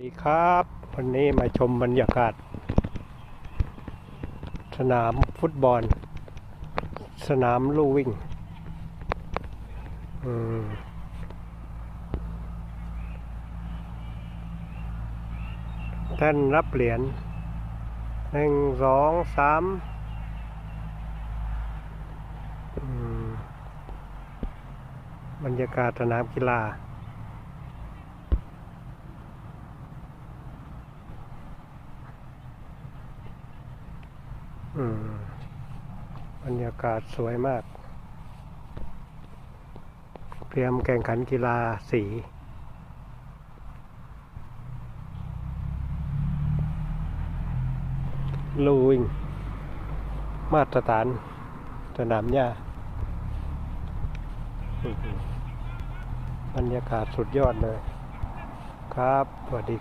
สวัสดีครับ วันนี้มาชมบรรยากาศ สนามฟุตบอล สนามลู่วิ่งท่านรับเหรียญหนึ่งสองสามบรรยากาศสนามกีฬา บรรยากาศสวยมาก เตรียมแข่งขันกีฬาสีลูวิ่งมาตรฐานสนามหญ้า บรรยากาศสุดยอดเลย ครับ สวัสดี